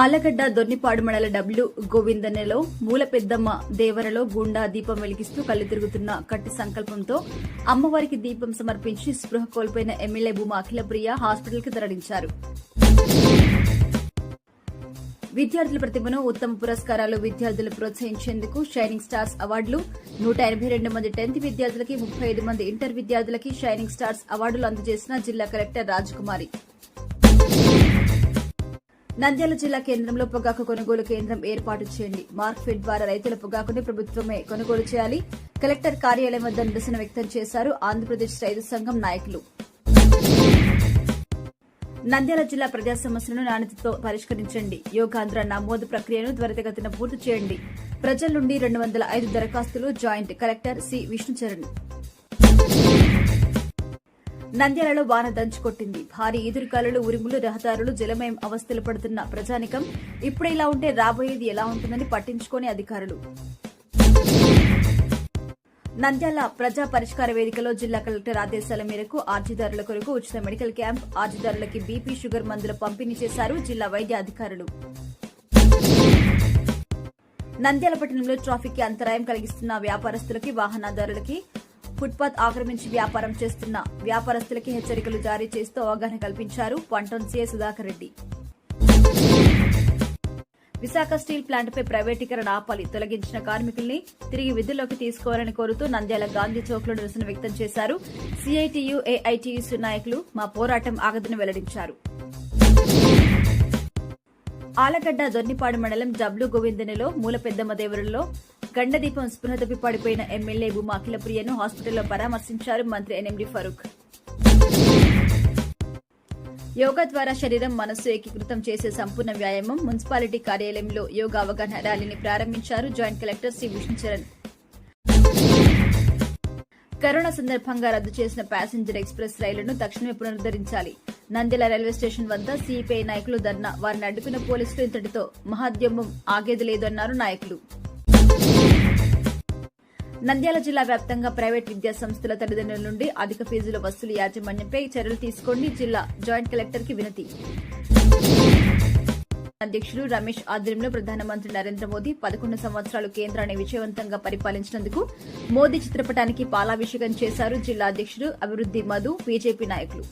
ఆలగడ్డ దొన్నిపాడు మండల డబ్ల్యూ గోవిందనెలో మూల పెద్దమ్మ దేవరలో గుండా దీపం వెలిగిస్తూ కళ్ళు తిరుగుతున్న కట్టి సంకల్పంతో అమ్మవారికి దీపం సమర్పించి స్పృహ కోల్పోయిన ఎమ్మెల్యే భూమా అఖిలప్రియ హాస్పిటల్కి తరలించారు. విద్యార్థుల ప్రతిభను ఉత్తమ పురస్కారాలు విద్యార్థులు ప్రోత్సహించేందుకు షైనింగ్ స్టార్స్ అవార్డులు. నూట ఎనభై రెండు మంది టెన్త్ విద్యార్థులకి ముప్పై ఐదు మంది ఇంటర్ విద్యార్థులకి షైనింగ్ స్టార్స్ అవార్డులు అందజేసిన జిల్లా కలెక్టర్ రాజకుమారి. నంద్యాల జిల్లా కేంద్రంలో పొగాకు కొనుగోలు కేంద్రం ఏర్పాటు చేయండి. మార్క్ఫెడ్ ద్వారా రైతుల పొగాకుని ప్రభుత్వమే కొనుగోలు చేయాలి. కలెక్టర్ కార్యాలయం వద్ద నిరసన వ్యక్తం చేశారు ఆంధ్రప్రదేశ్ రైతు సంఘం నాయకులు. నంద్యాల జిల్లా ప్రజా సమస్యలను నాణ్యతతో పరిష్కరించండి. యోగాంధ్ర నమోదు ప్రక్రియను త్వరితగతిన పూర్తి చేయండి. ప్రజల నుండి రెండు వందల ఐదు దరఖాస్తులు జాయింట్ కలెక్టర్ సి. విష్ణుచరణ్. నంద్యాలలో వాన దంచుకొట్టింది భారీ ఈదురుగాలులు ఉరుములు రహదారులు జలమయం అవస్థలు పడుతున్న ప్రజానికం ఇప్పుడు ఇలా ఉంటే రాబోయేది ఎలా ఉంటుందని పట్టించుకోని అధికారులు. నంద్యాల ప్రజా పరిష్కార వేదికలో జిల్లా కలెక్టర్ ఆదేశాల మేరకు ఆర్జీదారుల కొరకు ఉచిత మెడికల్ క్యాంప్ ఆర్జీదారులకి బీపీ షుగర్ మందుల పంపిణీ చేశారు జిల్లా వైద్య అధికారులు. నంద్యాల పట్టణంలో ట్రాఫిక్కి అంతరాయం కలిగిస్తున్న వ్యాపారస్తులకి వాహనదారులకి ఫుట్పాత్ ఆక్రమించి వ్యాపారం చేస్తున్న వ్యాపారస్తులకి హెచ్చరికలు జారీ చేస్తూ అవగాహన కల్పించారు పంటోన్ సీఏ సుధాకర్ రెడ్డి. విశాఖ స్టీల్ ప్లాంట్పై ప్రైవేటీకరణ ఆపాలి. తొలగించిన కార్మికుల్ని తిరిగి విధుల్లోకి తీసుకోవాలని కోరుతూ నంద్యాల గాంధీ చౌక్లో నిరసన వ్యక్తం చేశారు. సిఐటియు ఏఐటియుసి నాయకులు మా పోరాటం ఆగదని వెల్లడించారు. ఆలగడ్డ దొన్నిపాడు మండలం జబ్లు గోవిందనిలో మూల పెద్దమ్మ దేవరులో గండదీపం స్పృహ తప్పి పడిపోయిన ఎమ్మెల్యే భూమా అఖిలప్రియను హాస్పిటల్లో పరామర్శించారు మంత్రి ఎన్ఎండి ఫరూక్. యోగా ద్వారా శరీరం మనస్సు ఏకీకృతం చేసే సంపూర్ణ వ్యాయామం మున్సిపాలిటీ కార్యాలయంలో యోగా అవగాహన ర్యాలీని ప్రారంభించారు joint collector C Vishnucharan. Corona సందర్భంగా రద్దు చేసిన ప్యాసింజర్ ఎక్స్ప్రెస్ రైళ్ళను తక్షణమే పునరుద్ధరించాలి. నంద్యాల రైల్వే స్టేషన్ వద్ద సిపిఐ నాయకులు ధర్నా. వారిని అడ్డుకున్న పోలీసులు ఇంతటితో మహాద్యమం ఆగేది లేదన్నారు నాయకులు. నంద్యాల జిల్లా వ్యాప్తంగా ప్రైవేట్ విద్యా సంస్థల తల్లిదండ్రుల నుండి అధిక ఫీజుల వసూలు యాజమాన్యంపై చర్యలు తీసుకోండి జిల్లా జాయింట్ కలెక్టర్కి వినతి. అధ్యక్షుడు రమేష్ ఆధ్వర్యంలో ప్రధానమంత్రి నరేంద్ర మోదీ పదకొండు సంవత్సరాలు కేంద్రాన్ని విజయవంతంగా పరిపాలించినందుకు మోదీ చిత్రపటానికి పాలాభిషేకం చేశారు జిల్లా అధ్యక్షుడు అభివృద్ది మధు బీజేపీ నాయకులు.